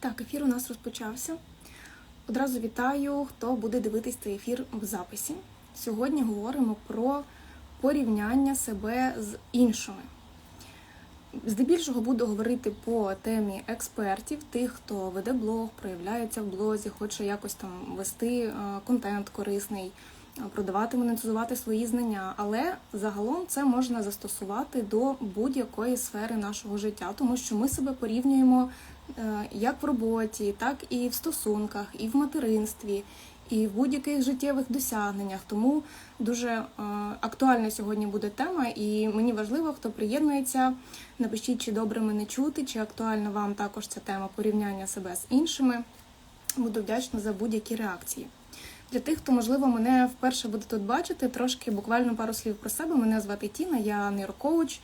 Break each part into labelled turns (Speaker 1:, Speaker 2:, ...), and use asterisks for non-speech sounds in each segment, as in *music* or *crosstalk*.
Speaker 1: Так, ефір у нас розпочався. Одразу вітаю, хто буде дивитись цей ефір в записі. Сьогодні говоримо про порівняння себе з іншими. Здебільшого буду говорити по темі експертів, тих, хто веде блог, проявляється в блозі, хоче якось там вести е, контент корисний, е, продавати, монетизувати свої знання. Але загалом це можна застосувати до будь-якої сфери нашого життя, тому що ми себе порівнюємо як в роботі, так і в стосунках, і в материнстві, і в будь-яких життєвих досягненнях. Тому дуже е, актуальна сьогодні буде тема, і мені важливо, хто приєднується. Напишіть, чи добре мене чути, чи актуальна вам також ця тема порівняння себе з іншими. Буду вдячна за будь-які реакції. Для тих, хто, можливо, мене вперше буде тут бачити, трошки буквально пару слів про себе. Мене звати Тіна, я нейрокоуч,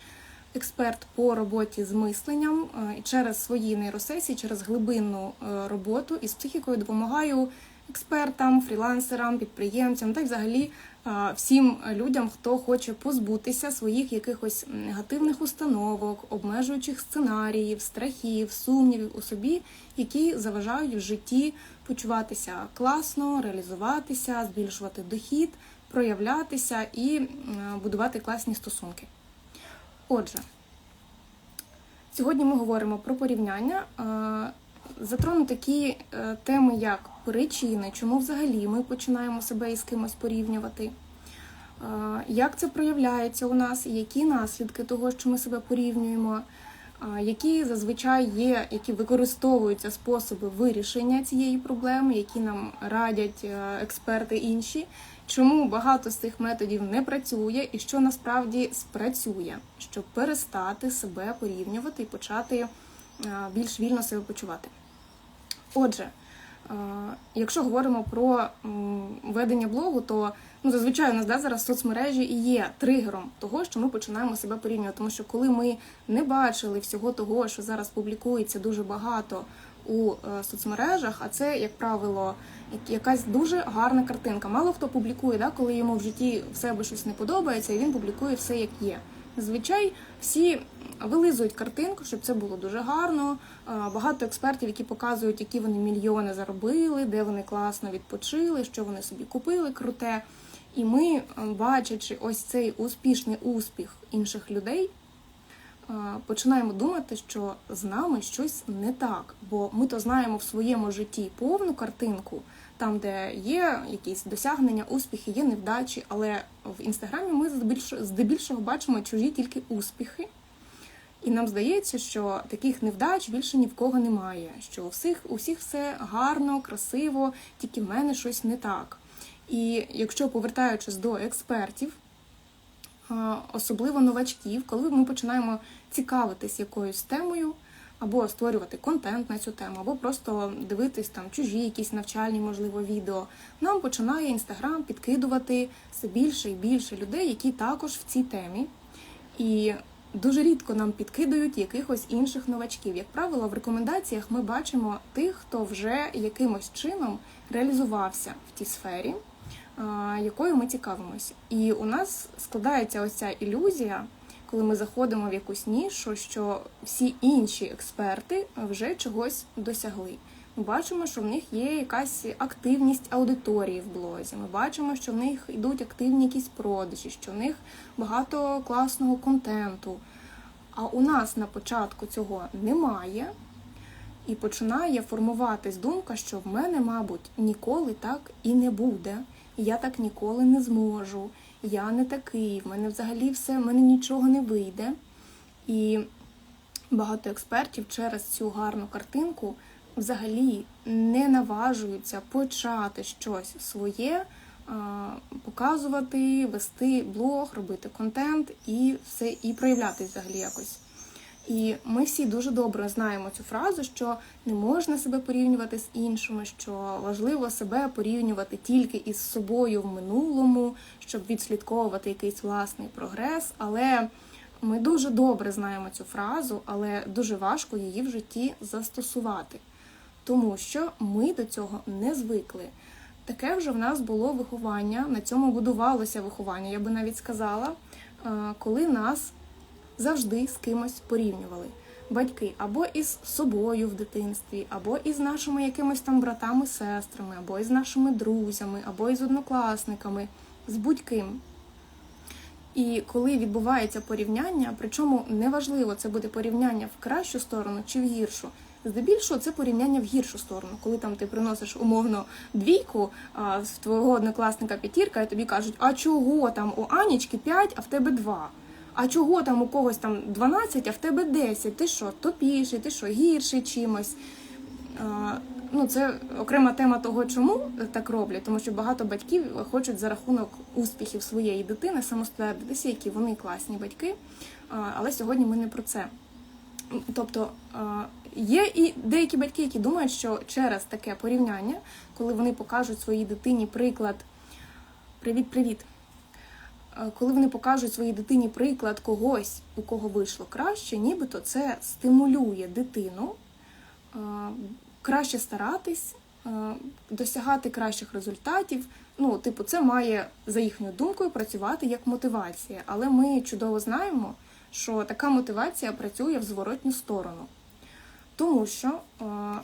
Speaker 1: експерт по роботі з мисленням. Е, через свої нейросесії, через глибинну е, роботу із психікою допомагаю експертам, фрілансерам, підприємцям та й взагалі е, всім людям, хто хоче позбутися своїх якихось негативних установок, обмежуючих сценаріїв, страхів, сумнівів у собі, які заважають в житті почуватися класно, реалізуватися, збільшувати дохід, проявлятися і будувати класні стосунки. Отже, сьогодні ми говоримо про порівняння. Затрону такі е, теми, як причини, чому взагалі ми починаємо себе із кимось порівнювати, е, як це проявляється у нас, які наслідки того, що ми себе порівнюємо, е, які зазвичай є, які використовуються способи вирішення цієї проблеми, які нам радять експерти інші, чому багато з цих методів не працює і що насправді спрацює, щоб перестати себе порівнювати і почати е, більш вільно себе почувати. Отже, е, якщо говоримо про ведення блогу, то ну, зазвичай у нас да, зараз соцмережі і є тригером того, що ми починаємо себе порівнювати. Тому що коли ми не бачили всього того, що зараз публікується дуже багато у е, соцмережах, а це, як правило, якась дуже гарна картинка. Мало хто публікує, да, коли йому в житті в себе щось не подобається, і він публікує все як є. Зазвичай всі вилизують картинку, щоб це було дуже гарно. Багато експертів, які показують, які вони мільйони заробили, де вони класно відпочили, що вони собі купили круте. І ми, е, бачачи ось цей успішний успіх інших людей, е, починаємо думати, що з нами щось не так, бо ми то знаємо в своєму житті повну картинку, там, де є якісь досягнення, успіхи, є невдачі, але в інстаграмі ми здебільшого, бачимо чужі тільки успіхи. І нам здається, що таких невдач більше ні в кого немає. Що у всіх, у все гарно, красиво, тільки в мене щось не так. І якщо повертаючись до експертів, особливо новачків, коли ми починаємо цікавитись якоюсь темою, або створювати контент на цю тему, або просто дивитись там чужі якісь навчальні, можливо, відео, нам починає інстаграм підкидувати все більше і більше людей, які також в цій темі. І дуже рідко нам підкидають якихось інших новачків. Як правило, в рекомендаціях ми бачимо тих, хто вже якимось чином реалізувався в тій сфері, якою ми цікавимося. І у нас складається ось ця ілюзія, коли ми заходимо в якусь нішу, що всі інші експерти вже чогось досягли. Ми бачимо, що в них є якась активність аудиторії в блозі. Ми бачимо, що в них йдуть активні якісь продажі, що в них багато класного контенту. А у нас на початку цього немає, і починає формуватись думка, що в мене, мабуть, ніколи так і не буде. Я так ніколи не зможу. Я не такий, в мене взагалі все, в мене нічого не вийде. І багато експертів через цю гарну картинку взагалі не наважуються почати щось своє, показувати, вести блог, робити контент і все, і проявлятись взагалі якось. І ми всі дуже добре знаємо цю фразу, що не можна себе порівнювати з іншими, що важливо себе порівнювати тільки із собою в минулому, щоб відслідковувати якийсь власний прогрес. Але ми дуже добре знаємо цю фразу, але дуже важко її в житті застосувати, тому що ми до цього не звикли. Таке вже в нас було виховання, на цьому будувалося виховання, я би навіть сказала, е, коли нас завжди з кимось порівнювали. батьки або із собою в дитинстві, або із нашими якимись там братами, сестрами, або із нашими друзями, або із однокласниками, з будь-ким. І коли відбувається порівняння, причому неважливо, це буде порівняння в кращу сторону чи в гіршу. Здебільшого це порівняння в гіршу сторону, коли там ти приносиш умовно двійку, а в твого однокласника п'ятірка, і тобі кажуть, а чого там у Анічки 5, а в тебе 2? А чого там у когось там 12, а в тебе 10? Ти що, тупіший, ти що, гірший чимось? Ну, це окрема тема того, чому так роблять, тому що багато батьків хочуть за рахунок успіхів своєї дитини самоствердитися, які вони класні батьки. Але сьогодні ми не про це. Тобто є і деякі батьки, які думають, що через таке порівняння, коли вони покажуть своїй дитині приклад, привіт-привіт. Коли вони покажуть своїй дитині приклад когось, у кого вийшло краще, нібито це стимулює дитину краще старатись, досягати кращих результатів. Ну, типу, це має, за їхньою думкою, працювати як мотивація. Але ми чудово знаємо, що така мотивація працює в зворотню сторону. Тому що,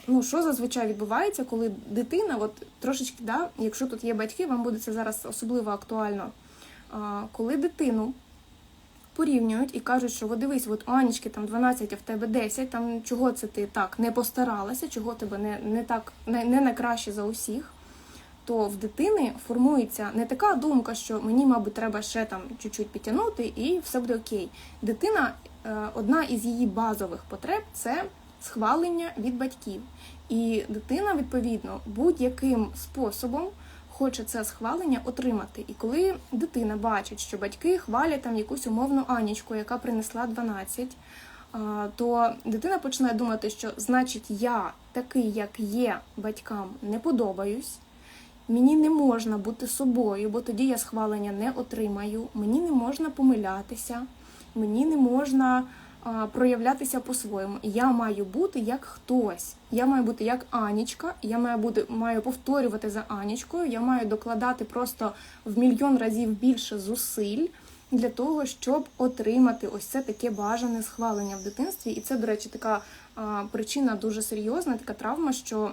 Speaker 1: ну, що зазвичай відбувається, коли дитина, от трошечки, да, якщо тут є батьки, вам буде це зараз особливо актуально. Коли дитину порівнюють і кажуть, що дивись, от Анічки там 12, а в тебе 10, там чого це ти так не постаралася, чого тебе не, не так не, не на за усіх, то в дитини формується не така думка, що мені, мабуть, треба ще там чуть-чуть підтягнути, і все буде окей. Дитина, е, одна із її базових потреб це схвалення від батьків. І дитина, відповідно, будь-яким способом хоче це схвалення отримати. І коли дитина бачить, що батьки хвалять там якусь умовну Анічку, яка принесла 12, то дитина починає думати, що значить я такий, як є, батькам не подобаюсь. Мені не можна бути собою, бо тоді я схвалення не отримаю. Мені не можна помилятися, мені не можна проявлятися по-своєму. Я маю бути як хтось. Я маю бути як Анічка, я маю бути, маю повторювати за Анічкою, я маю докладати просто в мільйон разів більше зусиль для того, щоб отримати ось це таке бажане схвалення в дитинстві. І це, до речі, така а, причина дуже серйозна, така травма, що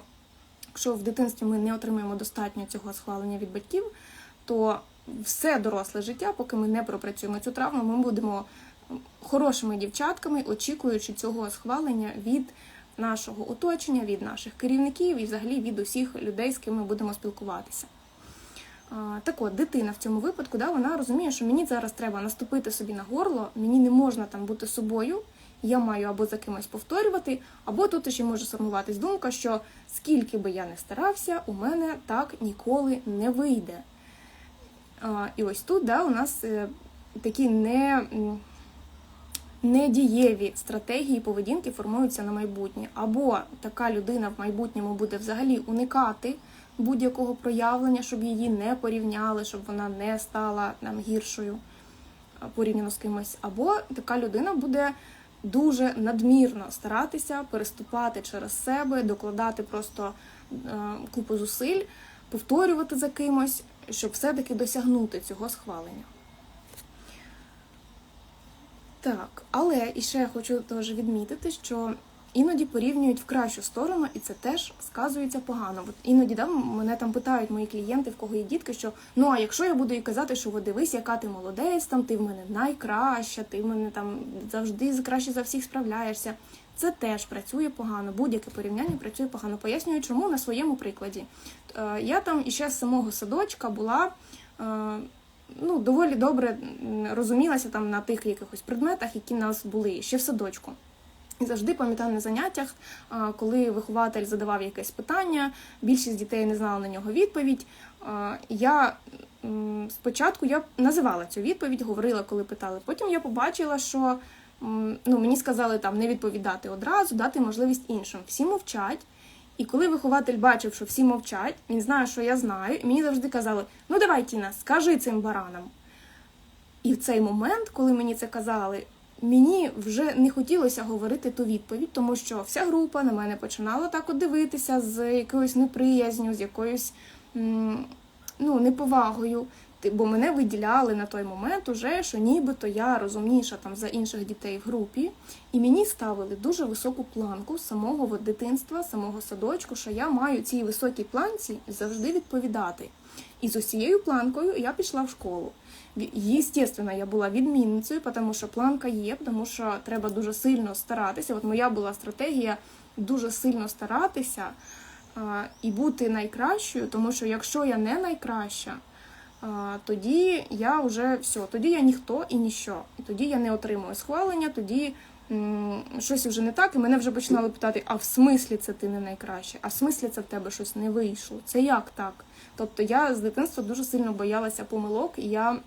Speaker 1: якщо в дитинстві ми не отримуємо достатньо цього схвалення від батьків, то все доросле життя, поки ми не пропрацюємо цю травму, ми будемо хорошими дівчатками, очікуючи цього схвалення від нашого оточення, від наших керівників і взагалі від усіх людей, з ким ми будемо спілкуватися. Так от, дитина в цьому випадку, да, вона розуміє, що мені зараз треба наступити собі на горло, мені не можна там бути собою, я маю або за кимось повторювати, або тут ще може сформуватись думка, що скільки би я не старався, у мене так ніколи не вийде. І ось тут да, у нас е, такі не, недієві стратегії поведінки формуються на майбутнє. Або така людина в майбутньому буде взагалі уникати будь-якого проявлення, щоб її не порівняли, щоб вона не стала нам гіршою порівняно з кимось. Або така людина буде дуже надмірно старатися переступати через себе, докладати просто е, купу зусиль, повторювати за кимось, щоб все-таки досягнути цього схвалення. Так, але і ще я хочу теж відмітити, що іноді порівнюють в кращу сторону, і це теж сказується погано. От іноді да, мене там питають мої клієнти, в кого є дітки, що ну а якщо я буду їй казати, що от дивись, яка ти молодець, там ти в мене найкраща, ти в мене там завжди краще за всіх справляєшся. Це теж працює погано. Будь-яке порівняння працює погано. Пояснюю, чому на своєму прикладі. Е, Я там іще з самого садочка була. Ну, доволі добре розумілася там на тих якихось предметах, які в нас були ще в садочку. І завжди пам'ятаю на заняттях, коли вихователь задавав якесь питання, більшість дітей не знала на нього відповідь. Я спочатку я називала цю відповідь, говорила, коли питали. Потім я побачила, що ну, мені сказали там не відповідати одразу, дати можливість іншим. Всі мовчать. І коли вихователь бачив, що всі мовчать, він знає, що я знаю, і мені завжди казали: ну давай, Тіна, скажи цим баранам. І в цей момент, коли мені це казали, мені вже не хотілося говорити ту відповідь, тому що вся група на мене починала так от дивитися з якоюсь неприязню, з якоюсь ну, неповагою. Бо мене виділяли на той момент уже, що нібито я розумніша там за інших дітей в групі, і мені ставили дуже високу планку самого дитинства, самого садочку, що я маю цій високій планці завжди відповідати. І з усією планкою я пішла в школу. Єстественно, я була відмінницею, тому що планка є, тому що треба дуже сильно старатися. От моя була стратегія дуже сильно старатися а, і бути найкращою, тому що якщо я не найкраща, тоді я вже все, тоді я ніхто і ніщо. І тоді я не отримую схвалення, тоді щось вже не так, і мене вже починали питати: а в смислі це ти не найкраще? А в смислі це в тебе щось не вийшло? Це як так? Тобто я з дитинства дуже сильно боялася помилок, і я.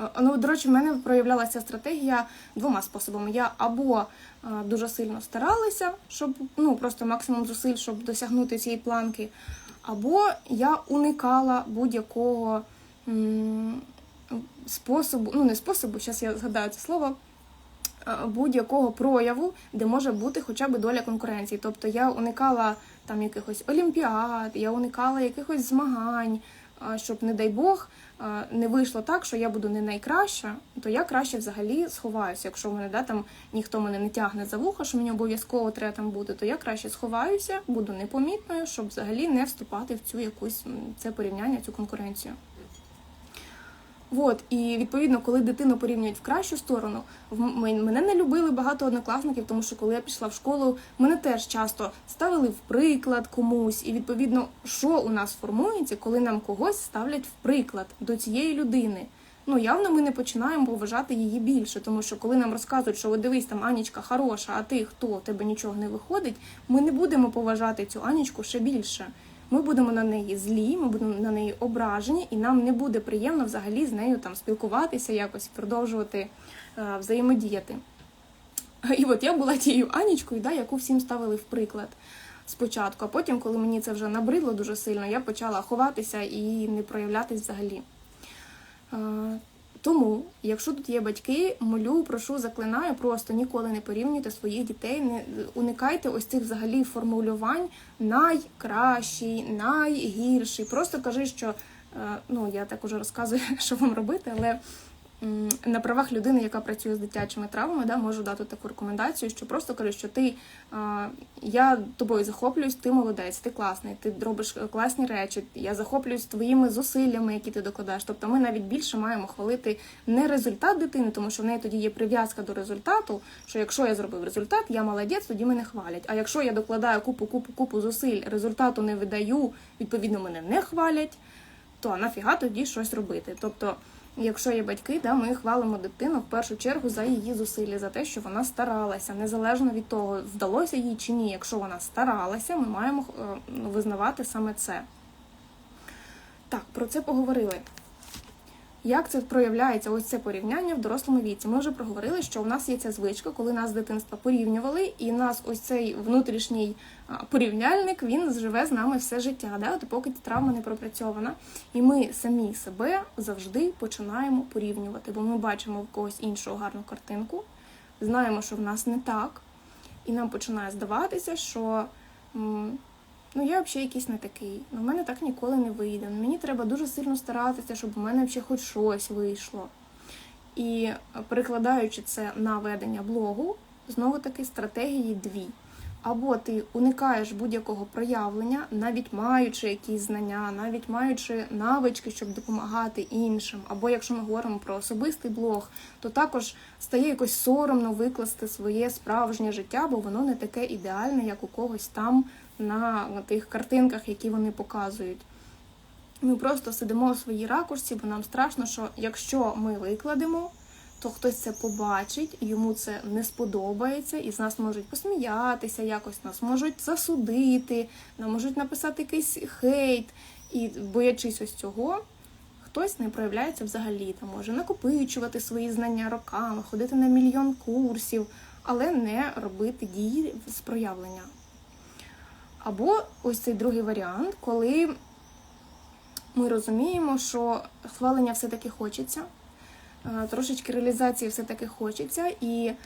Speaker 1: Е, Ну, до речі, в мене проявлялася стратегія двома способами. Я або е, дуже сильно старалася, щоб ну просто максимум зусиль, щоб досягнути цієї планки, або я уникала будь-якого способу, ну не способу, зараз я згадаю це слово. е, Будь-якого прояву, де може бути хоча б доля конкуренції. Тобто я уникала там якихось олімпіад, я уникала якихось змагань, щоб, не дай Бог, не вийшло так, що я буду не найкраща, то я краще взагалі сховаюся. Якщо мене да, там ніхто мене не тягне за вухо, що мені обов'язково треба там бути, то я краще сховаюся, буду непомітною, щоб взагалі не вступати в цю якусь це порівняння, цю конкуренцію. От, і відповідно, коли дитину порівнюють в кращу сторону, в мене не любили багато однокласників, тому що коли я пішла в школу, мене теж часто ставили в приклад комусь. І відповідно, що у нас формується, коли нам когось ставлять в приклад до цієї людини. Ну, явно ми не починаємо поважати її більше, тому що коли нам розказують, що от дивись, там Анічка хороша, а ти хто, тебе нічого не виходить, ми не будемо поважати цю Анічку ще більше. Ми будемо на неї злі, ми будемо на неї ображені, і нам не буде приємно взагалі з нею там спілкуватися, якось продовжувати е, взаємодіяти. І от я була тією Анічкою, да, яку всім ставили в приклад спочатку, а потім, коли мені це вже набридло дуже сильно, я почала ховатися і не проявлятись взагалі. Тому, якщо тут є батьки, молю, прошу, заклинаю, просто ніколи не порівнюйте своїх дітей, не уникайте ось цих взагалі формулювань найкращий, найгірший. Просто кажи, що е, ну я так уже розказую, *laughs* що вам робити, але на правах людини, яка працює з дитячими травмами, да, можу дати таку рекомендацію, що просто кажу, що ти я тобою захоплююсь, ти молодець, ти класний, ти робиш класні речі. Я захоплююсь твоїми зусиллями, які ти докладаєш. Тобто ми навіть більше маємо хвалити не результат дитини, тому що в неї тоді є прив'язка до результату. Що якщо я зробив результат, я молодець, тоді мене хвалять. А якщо я докладаю купу, купу, купу зусиль, результату не видаю, відповідно мене не хвалять, то нафіга тоді щось робити. Тобто. Якщо є батьки, да, ми хвалимо дитину в першу чергу за її зусилля, за те, що вона старалася, незалежно від того, вдалося їй чи ні. Якщо вона старалася, ми маємо е, ну, визнавати саме це. Так, про це поговорили. Як це проявляється, ось це порівняння в дорослому віці? Ми вже проговорили, що у нас є ця звичка, коли нас з дитинства порівнювали, і нас ось цей внутрішній порівняльник він живе з нами все життя, да? От поки травма не пропрацьована. І ми самі себе завжди починаємо порівнювати, бо ми бачимо в когось іншого гарну картинку, знаємо, що в нас не так, і нам починає здаватися, що. Ну, я взагалі якийсь не такий. Ну, в мене так ніколи не вийде. Мені треба дуже сильно старатися, щоб у мене взагалі хоч щось вийшло. І е, перекладаючи це на ведення блогу, знову таки стратегії дві. Або ти уникаєш будь-якого проявлення, навіть маючи якісь знання, навіть маючи навички, щоб допомагати іншим. Або якщо ми говоримо про особистий блог, то також стає якось соромно викласти своє справжнє життя, бо воно не таке ідеальне, як у когось там на тих картинках, які вони показують. Ми просто сидимо в своїй ракурсі, бо нам страшно, що якщо ми викладемо, то хтось це побачить, йому це не сподобається, і з нас можуть посміятися, якось нас можуть засудити, нам можуть написати якийсь хейт. І боячись ось цього, хтось не проявляється взагалі, там може накопичувати свої знання роками, ходити на мільйон курсів, але не робити дії з проявлення. Або ось цей другий варіант, коли ми розуміємо, що хвалення все-таки хочеться, е, трошечки реалізації все-таки хочеться, і е,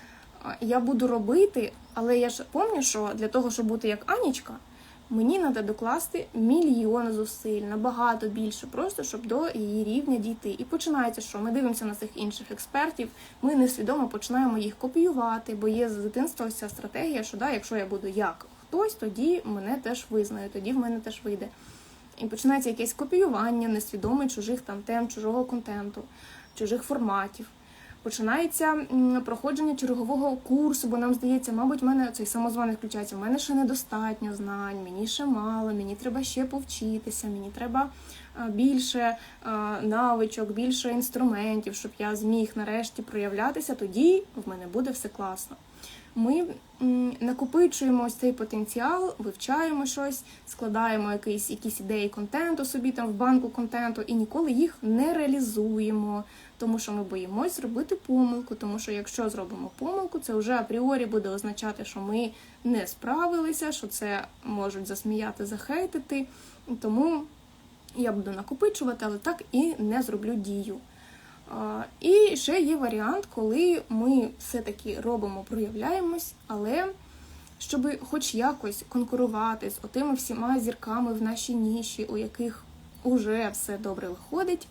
Speaker 1: я буду робити, але я ж пам'ятаю, що для того, щоб бути як Анічка, Мені треба докласти мільйон зусиль, набагато більше, просто щоб до її рівня дійти. І починається, що ми дивимося на цих інших експертів, ми несвідомо починаємо їх копіювати, бо є з дитинства ось ця стратегія, що да, якщо я буду як хтось, тоді мене теж визнають, тоді в мене теж вийде. І починається якесь копіювання несвідоме чужих там тем, чужого контенту, чужих форматів. Починається проходження чергового курсу, бо нам здається, мабуть, в мене цей самозваний включається. В мене ще недостатньо знань, мені ще мало, мені треба ще повчитися, мені треба більше навичок, більше інструментів, щоб я зміг нарешті проявлятися. Тоді в мене буде все класно. Ми накопичуємо ось цей потенціал, вивчаємо щось, складаємо якісь, якісь ідеї контенту собі там в банку контенту і ніколи їх не реалізуємо, тому що ми боїмось зробити помилку. Тому що якщо зробимо помилку, це вже апріорі буде означати, що ми не справилися, що це можуть засміяти, захейтити. Тому я буду накопичувати, але так і не зроблю дію. І ще є варіант, коли ми все-таки робимо, проявляємось, але щоб хоч якось конкурувати з отими всіма зірками в нашій ніші, у яких уже все добре виходить,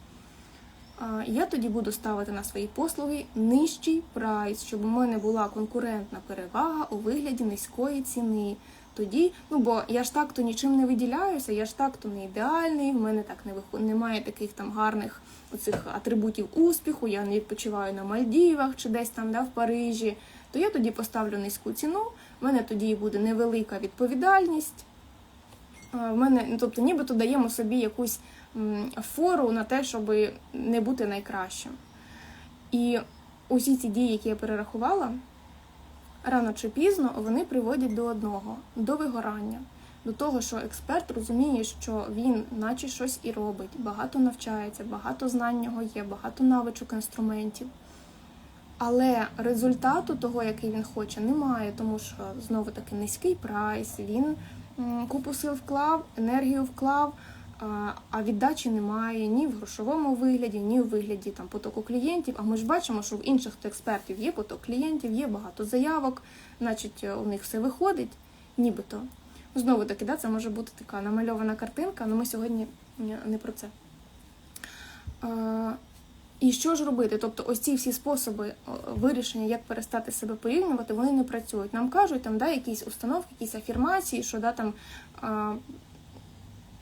Speaker 1: я тоді буду ставити на свої послуги нижчий прайс, щоб у мене була конкурентна перевага у вигляді низької ціни. Тоді, ну бо я ж так то нічим не виділяюся, я ж так то не ідеальний, в мене так не виход... немає таких там гарних оцих атрибутів успіху, я не відпочиваю на Мальдівах чи десь там да, в Парижі, то я тоді поставлю низьку ціну, в мене тоді буде невелика відповідальність. В мене, ну, тобто, нібито даємо собі якусь фору на те, щоб не бути найкращим. І усі ці дії, які я перерахувала, рано чи пізно вони приводять до одного до вигорання, до того, що експерт розуміє, що він, наче щось і робить, багато навчається, багато знань нього є, багато навичок інструментів. Але результату того, який він хоче, немає, тому що знову таки низький прайс, він купу сил вклав, енергію вклав, а- віддачі немає ні в грошовому вигляді, ні в вигляді там потоку клієнтів. А ми ж бачимо, що в інших експертів є поток клієнтів, є багато заявок, значить у них все виходить, нібито. Знову таки, да, це може бути така намальована картинка, але ми сьогодні не про це. І що ж робити? Тобто, ось ці всі способи вирішення, як перестати себе порівнювати, вони не працюють. Нам кажуть, там да, якісь установки, якісь афірмації, що да, там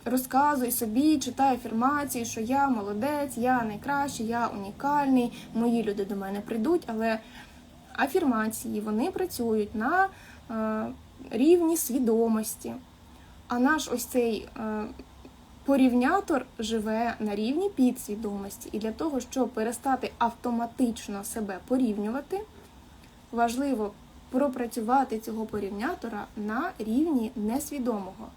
Speaker 1: розказуй собі, читай афірмації, що я молодець, я найкращий, я унікальний, мої люди до мене прийдуть, але афірмації вони працюють на е, рівні свідомості. А наш ось цей е, порівнятор живе на рівні підсвідомості. І для того, щоб перестати автоматично себе порівнювати, важливо пропрацювати цього порівнятора на рівні несвідомого.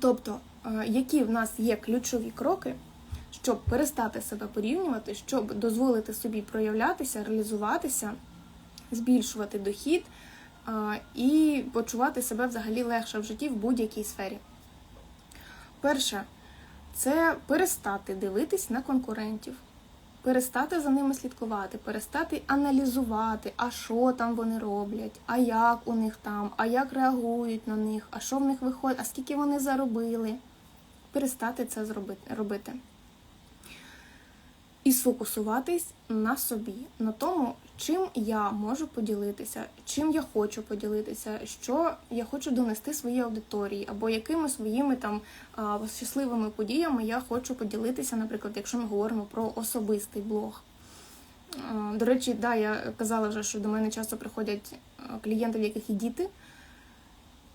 Speaker 1: Тобто, е, які в нас є ключові кроки, щоб перестати себе порівнювати, щоб дозволити собі проявлятися, реалізуватися, збільшувати дохід е, і почувати себе взагалі легше в житті в будь-якій сфері. Перше, це перестати дивитись на конкурентів, перестати за ними слідкувати, перестати аналізувати, а що там вони роблять, а як у них там, а як реагують на них, а що в них виходить, а скільки вони заробили. Перестати це зробити, робити. І сфокусуватись на собі, на тому, чим я можу поділитися, чим я хочу поділитися, що я хочу донести своїй аудиторії, або якими своїми там щасливими подіями я хочу поділитися, наприклад, якщо ми говоримо про особистий блог. До речі, да, я казала вже, що до мене часто приходять клієнти, в яких і діти.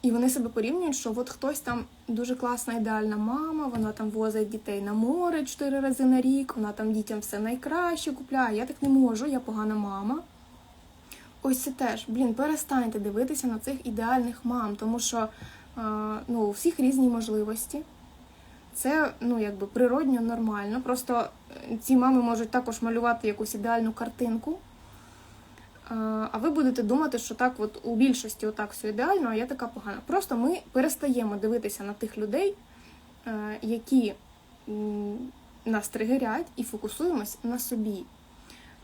Speaker 1: І вони себе порівнюють, що от хтось там дуже класна ідеальна мама, вона там возить дітей на море чотири рази на рік, вона там дітям все найкраще купляє. Я так не можу, я погана мама. Ось це теж, блін, перестаньте дивитися на цих ідеальних мам, тому що ну, у всіх різні можливості. Це ну, якби природньо, нормально. Просто е, ці мами можуть також малювати якусь ідеальну картинку. А а ви будете думати, що так, от у більшості отак все ідеально, а я така погана. Просто ми перестаємо дивитися на тих людей, е, які нас тригерять, і фокусуємось на собі.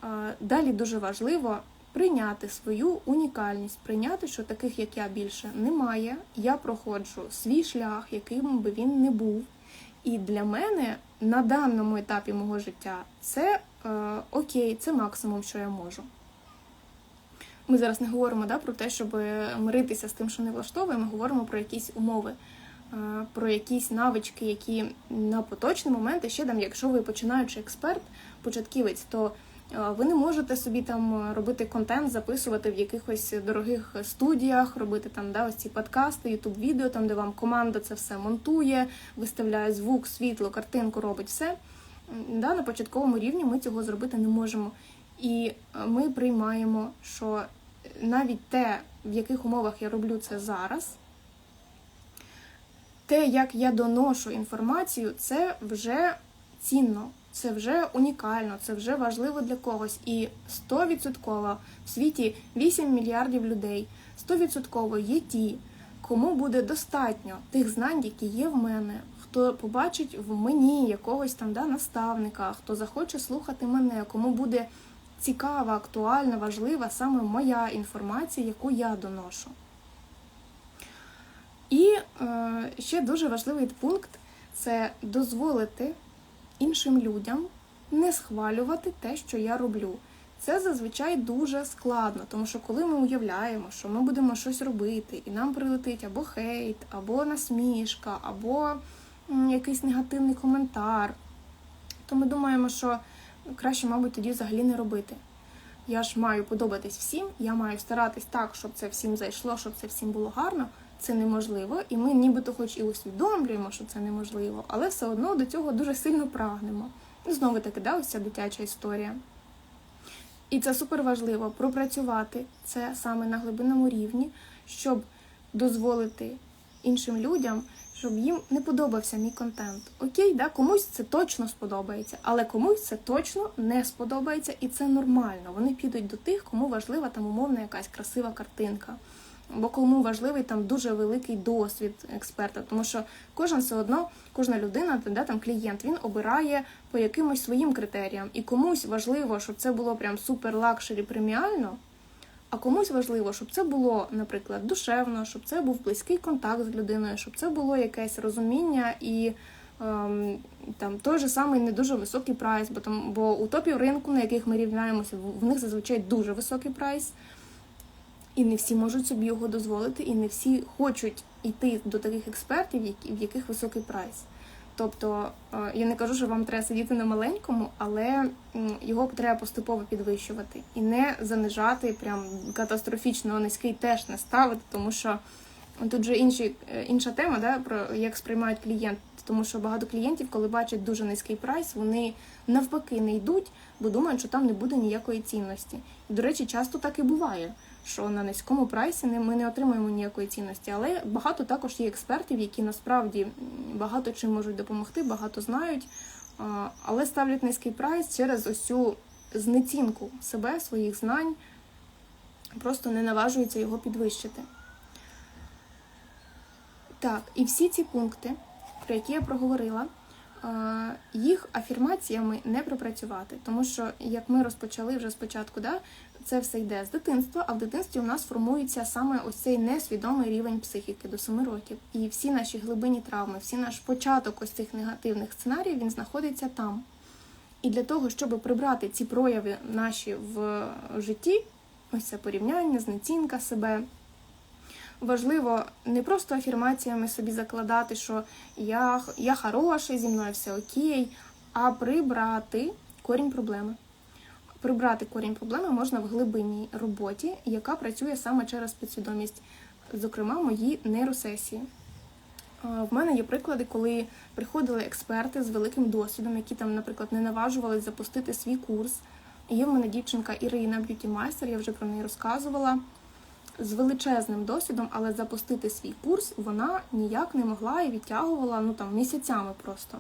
Speaker 1: Е, Далі дуже важливо прийняти свою унікальність, прийняти, що таких, як я, більше немає. Я проходжу свій шлях, яким би він не був. І для мене на даному етапі мого життя це е, окей, це максимум, що я можу. Ми зараз не говоримо да, про те, щоб миритися з тим, що не влаштовує, ми говоримо про якісь умови, е, про якісь навички, які на поточний момент, ще там, якщо ви починаючий експерт, початківець, то е, ви не можете собі там робити контент, записувати в якихось дорогих студіях, робити там да, ось ці подкасти, ютуб відео, там де вам команда це все монтує, виставляє звук, світло, картинку, робить все. Да, на початковому рівні ми цього зробити не можемо. І е, ми приймаємо, що навіть те, в яких умовах я роблю це зараз, те, як я доношу інформацію, це вже цінно, це вже унікально, це вже важливо для когось. І 100% в світі 8 мільярдів людей, 100% є ті, кому буде достатньо тих знань, які є в мене, хто побачить в мені якогось там да, наставника, хто захоче слухати мене, кому буде цікава, актуальна, важлива саме моя інформація, яку я доношу. І е, ще дуже важливий пункт це дозволити іншим людям не схвалювати те, що я роблю. Це зазвичай дуже складно, тому що коли ми уявляємо, що ми будемо щось робити, і нам прилетить або хейт, або насмішка, або якийсь негативний коментар, то ми думаємо, що краще, мабуть, тоді взагалі не робити. Я ж маю подобатись всім, я маю старатись так, щоб це всім зайшло, щоб це всім було гарно. Це неможливо, і ми нібито хоч і усвідомлюємо, що це неможливо, але все одно до цього дуже сильно прагнемо. І знову таки, да, ось ця дитяча історія. І це супер важливо пропрацювати це саме на глибинному рівні, щоб дозволити іншим людям, щоб їм не подобався мій контент. Окей, да, комусь це точно сподобається, але комусь це точно не сподобається, і це нормально. Вони підуть до тих, кому важлива там умовна якась красива картинка. Бо кому важливий там дуже великий досвід експерта, тому що кожен все одно, кожна людина, да, там клієнт, він обирає по якимось своїм критеріям. І комусь важливо, щоб це було прям супер лакшері преміально, а комусь важливо, щоб це було, наприклад, душевно, щоб це був близький контакт з людиною, щоб це було якесь розуміння і ем, там той же самий не дуже високий прайс, бо там бо у топів ринку, на яких ми рівняємося, в них зазвичай дуже високий прайс. І не всі можуть собі його дозволити, і не всі хочуть йти до таких експертів, в яких високий прайс. Тобто е, я не кажу, що вам треба сидіти на маленькому, але його треба поступово підвищувати і не занижати прям катастрофічно низький теж не ставити, тому що тут же інші, е, інша тема, да, про як сприймають клієнт. Тому що багато клієнтів, коли бачать дуже низький прайс, вони навпаки не йдуть, бо думають, що там не буде ніякої цінності. До речі, часто так і буває що на низькому прайсі ми не отримуємо ніякої цінності. Але багато також є експертів, які насправді багато чим можуть допомогти, багато знають, але ставлять низький прайс через ось цю знецінку себе, своїх знань, просто не наважуються його підвищити. Так, і всі ці пункти, про які я проговорила, їх афірмаціями не пропрацювати, тому що як ми розпочали вже спочатку, да, це все йде з дитинства, а в дитинстві у нас формується саме ось цей несвідомий рівень психіки до 7 років. І всі наші глибинні травми, всі наш початок ось цих негативних сценаріїв, він знаходиться там. І для того, щоб прибрати ці прояви наші в житті, ось це порівняння, знецінка себе. Важливо не просто афірмаціями собі закладати, що я я хороший, зі мною все окей, а прибрати корінь проблеми. Прибрати корінь проблеми можна в глибинній роботі, яка працює саме через підсвідомість, зокрема, мої нейросесії. В мене є приклади, коли приходили експерти з великим досвідом, які там, наприклад, не наважувались запустити свій курс. Є в мене дівчинка Ірина Б'юті Майстер, я вже про неї розказувала. З величезним досвідом, але запустити свій курс вона ніяк не могла і відтягувала ну там місяцями просто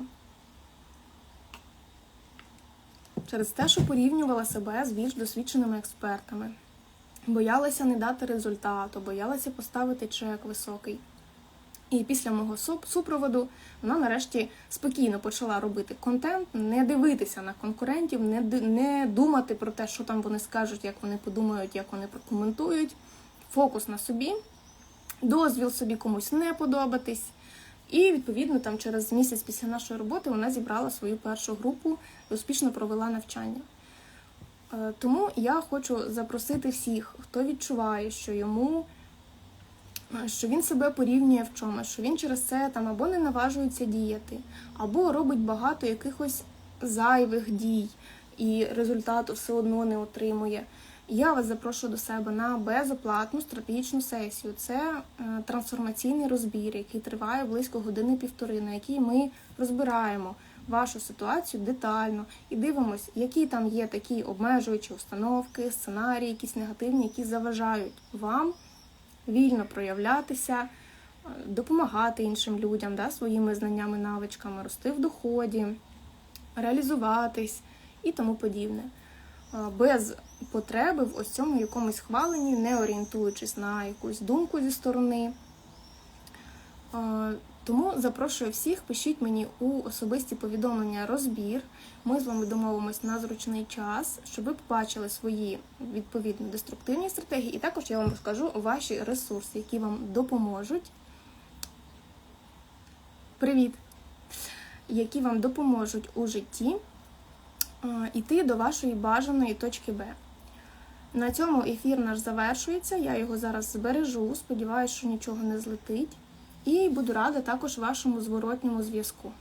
Speaker 1: через те, що порівнювала себе з більш досвідченими експертами, боялася не дати результату, боялася поставити чек високий. І після мого супроводу вона нарешті спокійно почала робити контент, не дивитися на конкурентів, не, не думати про те, що там вони скажуть, як вони подумають, як вони прокоментують. Фокус на собі, дозвіл собі комусь не подобатись. І відповідно там через місяць після нашої роботи вона зібрала свою першу групу і успішно провела навчання. Е, Тому я хочу запросити всіх, хто відчуває, що йому е, що він себе порівнює в чомусь, що він через це там або не наважується діяти, або робить багато якихось зайвих дій і результату все одно не отримує. Я вас запрошую до себе на безоплатну стратегічну сесію. Це е, трансформаційний розбір, який триває близько години-півтори, на якій ми розбираємо вашу ситуацію детально і дивимося, які там є такі обмежуючі установки, сценарії, якісь негативні, які заважають вам вільно проявлятися, е, допомагати іншим людям да, своїми знаннями, навичками, рости в доході, реалізуватись і тому подібне. Е, Без потреби в ось цьому якомусь хваленні, не орієнтуючись на якусь думку зі сторони. Е, Тому запрошую всіх, пишіть мені у особисті повідомлення розбір. Ми з вами домовимось на зручний час, щоб ви побачили свої відповідно деструктивні стратегії, і також я вам розкажу ваші ресурси, які вам допоможуть. Привіт! Які вам допоможуть у житті е, йти до вашої бажаної точки Б. На цьому ефір наш завершується. Я його зараз збережу. Сподіваюся, що нічого не злетить. І буду рада також вашому зворотньому зв'язку.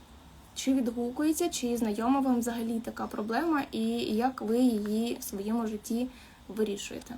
Speaker 1: Чи відгукується, чи знайома вам взагалі така проблема, і як ви її в своєму житті вирішуєте.